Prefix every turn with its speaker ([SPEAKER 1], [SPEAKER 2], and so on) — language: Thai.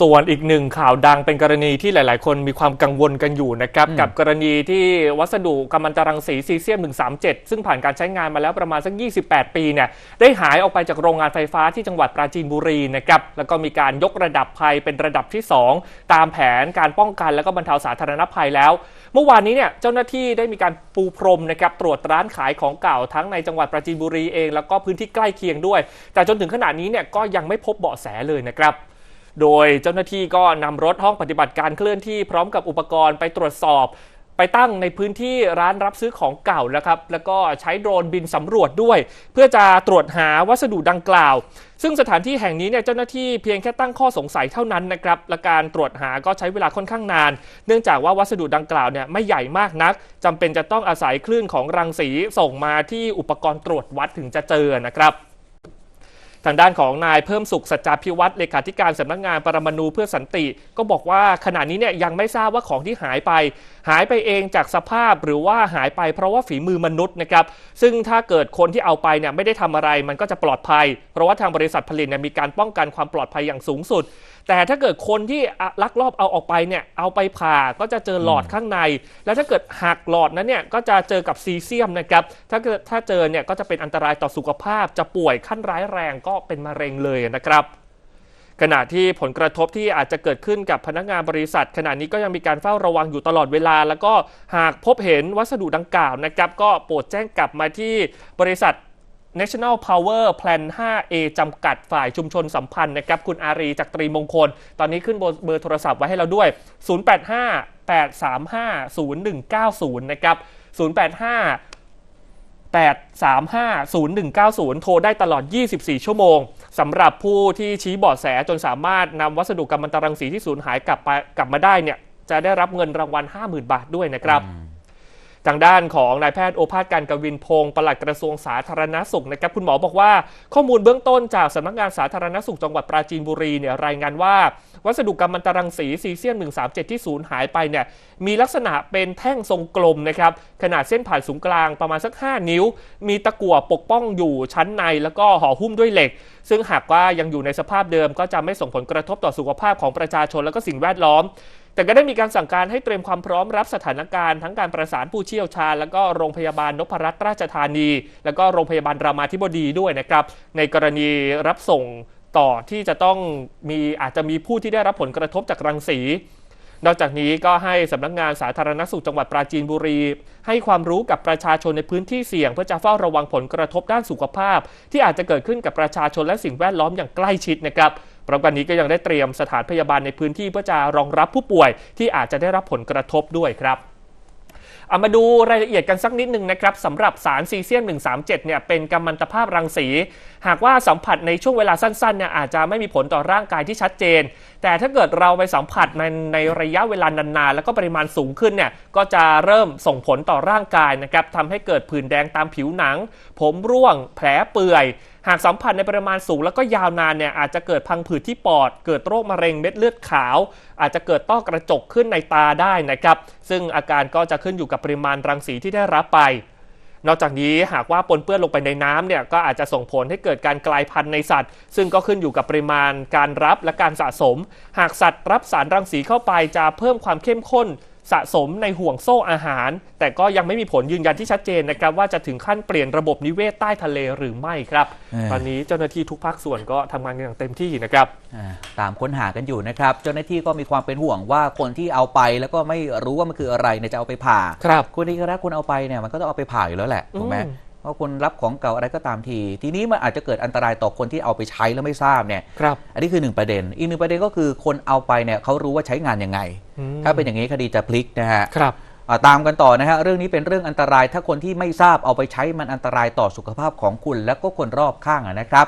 [SPEAKER 1] ส่วนอีกหนึ่งข่าวดังเป็นกรณีที่หลาย ๆ คนมีความกังวลกันอยู่นะครับ
[SPEAKER 2] อืม
[SPEAKER 1] กับกรณีที่วัสดุกัมมันตรังสีซีเซียม 137 ซึ่งผ่านการใช้งานมาแล้วประมาณสัก 28 ปีเนี่ยได้หายออกไปจากโรงงานไฟฟ้าที่จังหวัดปราจีนบุรีนะครับแล้วก็มีการยกระดับภัยเป็นระดับที่ 2 ตามแผนการป้องกันและก็บรรเทาสาธารณภัยแล้ว เมื่อวานนี้เนี่ยเจ้าหน้าที่ได้มีการปูพรมนะครับตรวจร้านขายของเก่าทั้งในจังหวัดปราจีนบุรีเอง แล้วก็พื้นที่ใกล้เคียงด้วย แต่จนถึงขณะนี้เนี่ยก็ยังไม่พบเบาะแสเลยนะครับ โดยเจ้าหน้าที่ก็นำรถห้องปฏิบัติการเคลื่อนที่พร้อมกับอุปกรณ์ไปตรวจสอบ ไปตั้งในพื้นที่ร้านรับซื้อของเก่าแล้วครับ แล้วก็ใช้โดรนบินสำรวจด้วย เพื่อจะตรวจหาวัสดุดังกล่าว ซึ่งสถานที่แห่งนี้เนี่ยเจ้าหน้าที่เพียงแค่ตั้งข้อสงสัยเท่านั้นนะครับและการตรวจหาก็ใช้เวลาค่อนข้างนาน เนื่องจากว่าวัสดุดังกล่าวเนี่ยไม่ใหญ่มากนักจำเป็นจะต้องอาศัยคลื่นของรังสีส่งมาที่อุปกรณ์ตรวจวัดถึงจะเจอนะครับ ทางด้านของนายเพิ่มสุขสัจจาพิวัตรเลขาธิการสำนักงานปรมาณูเพื่อสันติ ก็บอกว่าขณะนี้เนี่ยยังไม่ทราบว่าของที่หายไป หายไปเองจากสภาพหรือว่าหายไปเพราะว่าฝีมือมนุษย์นะครับซึ่งถ้าเกิดคนที่เอาไปเนี่ยไม่ได้ทำอะไรมันก็จะปลอดภัย เพราะว่าทางบริษัทผลิตเนี่ยมีการป้องกันความปลอดภัยอย่างสูงสุด แต่ถ้าเกิดคนที่อะลักลอบเอาออกไปเนี่ยเอาไปผ่าก็จะเจอหลอดข้างใน แล้วถ้าเกิดหักหลอดนั้นเนี่ยก็จะเจอกับซีเซียมนะครับถ้าเกิดถ้าเจอเนี่ยก็จะเป็นอันตรายต่อสุขภาพจะป่วยขั้นร้ายแรงก็เป็นมะเร็งเลยนะครับ ขณะที่ผลกระทบที่อาจจะเกิดขึ้นกับพนักงานบริษัท ขณะนี้ก็ยังมีการเฝ้าระวังอยู่ตลอดเวลา แล้วก็หากพบเห็นวัสดุดังกล่าวนะครับ ก็โปรดแจ้งกลับมาที่บริษัท National Power Plan 5A จำกัดฝ่ายชุมชนสัมพันธ์นะครับ คุณอารีจากตรีมงคล ตอนนี้ขึ้นเบอร์โทรศัพท์ไว้ให้เราด้วย 085-835-0190 นะครับ 085 835-0190 โทรได้ตลอด 24 ชั่วโมงสำหรับผู้ที่ชี้เบาะแสจนสามารถนำวัสดุกัมมันตรังสีที่สูญหายกลับไปกลับมาได้เนี่ยจะได้รับเงินรางวัล 50,000 บาทด้วยนะครับ ทางด้านของนายแพทย์โอภาสการกวินพงศ์ปลัดกระทรวงสาธารณสุขนะครับคุณหมอบอกว่าข้อมูลเบื้องต้นจากสำนักงานสาธารณสุขจังหวัดปราจีนบุรีเนี่ยรายงานว่า วัสดุกัมมันตรังสีซีเซียม 137 ที่สูญหายไปเนี่ยมีลักษณะเป็นแท่งทรงกลมนะครับขนาดเส้นผ่านศูนย์กลางประมาณสัก 5 นิ้ว มีตะกั่วปกป้องอยู่ชั้นใน แล้วก็ห่อหุ้มด้วยเหล็ก ซึ่งหากว่ายังอยู่ในสภาพเดิมก็จะไม่ส่งผลกระทบต่อสุขภาพของประชาชนและก็สิ่งแวดล้อม แต่ก็ได้มีการสั่งการให้เตรียมความพร้อมรับสถานการณ์ทั้งการประสานผู้เชี่ยวชาญ แล้วก็โรงพยาบาลนพรัตน์ราชธานี แล้วก็โรงพยาบาลรามาธิบดีด้วยนะครับ ในกรณีรับส่งต่อที่จะต้องมีอาจจะมีผู้ที่ได้รับผลกระทบจากรังสีนอกจากนี้ก็ให้สำนักงานสาธารณสุขจังหวัดปราจีนบุรี ให้ความรู้กับประชาชนในพื้นที่เสี่ยง เพื่อจะเฝ้าระวังผลกระทบด้านสุขภาพ ที่อาจจะเกิดขึ้นกับประชาชนและสิ่งแวดล้อมอย่างใกล้ชิดนะครับ พร้อมกันนี้ก็ยังได้เตรียมสถานพยาบาลในพื้นที่เพื่อจะรองรับผู้ป่วยที่อาจจะได้รับผลกระทบด้วยครับเอามาดูรายละเอียดกันสักนิดหนึ่งนะครับสำหรับสารซีเซียม 137 เนี่ยเป็นกัมมันตภาพรังสี หากว่าสัมผัสในช่วงเวลาสั้นๆเนี่ยอาจจะไม่มีผลต่อร่างกายที่ชัดเจน แต่ถ้าเกิดเราไปสัมผัสในในระยะเวลานานๆ แล้วก็ปริมาณสูงขึ้นเนี่ยก็จะเริ่มส่งผลต่อร่างกายนะครับทำให้เกิดผื่นแดงตามผิวหนัง ผมร่วงแผลเปื่อย หากสัมผัสในปริมาณสูงแล้วก็ยาวนานเนี่ยอาจจะเกิดพังผืดที่ปอด เกิดโรคมะเร็งเม็ดเลือดขาว อาจจะเกิดต้อกระจกขึ้นในตาได้นะครับซึ่งอาการก็จะขึ้นอยู่กับปริมาณรังสีที่ได้รับไปนอกจากนี้หากว่าปนเปื้อนลงไปในน้ำเนี่ยก็อาจจะส่งผลให้เกิดการกลายพันธุ์ในสัตว์ ซึ่งก็ขึ้นอยู่กับปริมาณการรับและการสะสม หากสัตว์รับสารรังสีเข้าไปจะเพิ่มความเข้มข้น สะสมในห่วงโซ่อาหาร แต่ก็ยังไม่มีผลยืนยันที่ชัดเจนนะครับว่าจะถึงขั้นเปลี่ยนระบบนิเวศใต้ทะเลหรือไม่ครับ
[SPEAKER 2] เออ
[SPEAKER 1] ตอนนี้เจ้าหน้าที่ทุกภาคส่วนก็ทำงานกันอย่างเต็มที่นะครับ
[SPEAKER 2] อ่าตามค้นหากันอยู่นะครับ เจ้าหน้าที่ก็มีความเป็นห่วงว่าคนที่เอาไปแล้วก็ไม่รู้ว่ามันคืออะไรเนี่ยจะเอาไปผ่า
[SPEAKER 1] ครับ
[SPEAKER 2] คุณที่รักคุณเอาไปเนี่ยมันก็ต้องเอาไปผ่าอยู่แล้วแหละถูกไหม
[SPEAKER 1] อืม
[SPEAKER 2] เพราะคุณรับของเก่าอะไรก็ตามที ทีนี้มันอาจจะเกิดอันตรายต่อคนที่เอาไปใช้แล้วไม่ทราบเนี่ย
[SPEAKER 1] ครับ
[SPEAKER 2] อันนี้คือหนึ่งประเด็น อีกหนึ่งประเด็นก็คือคนเอาไปเนี่ยเขารู้ว่าใช้งานยังไง
[SPEAKER 1] อืม
[SPEAKER 2] ถ้าเป็นอย่างนี้คดีจะพลิกนะฮะ
[SPEAKER 1] ครับ
[SPEAKER 2] อ่าตามกันต่อนะฮะเรื่องนี้เป็นเรื่องอันตรายถ้าคนที่ไม่ทราบเอาไปใช้มันอันตรายต่อสุขภาพของคุณ และก็คนรอบข้างอะนะครับ